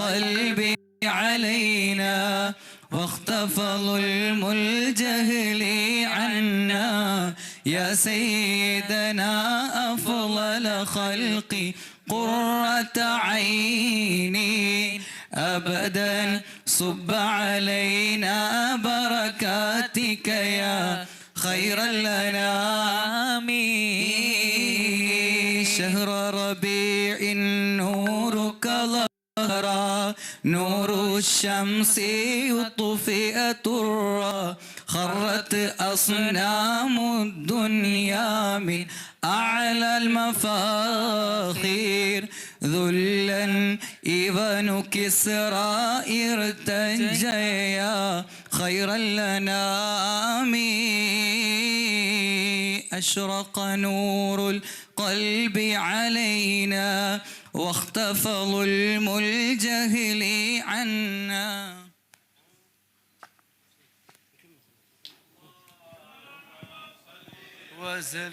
القلب علينا واختفى ظلم الجهل عنا. يا سيدنا أفضل خلق قرة عيني. أبدا صب علينا بركاتك يا خير الأنام شهر ربيع نورك ظهرا نور الشمس يطفئ ترى خرت أصنام الدنيا من أعلى المفاخير. ذلا إبن كسرى ارتجيا خير الأنام أشرق نور القلب علينا واختفى ظلم الجهل عنا. وزل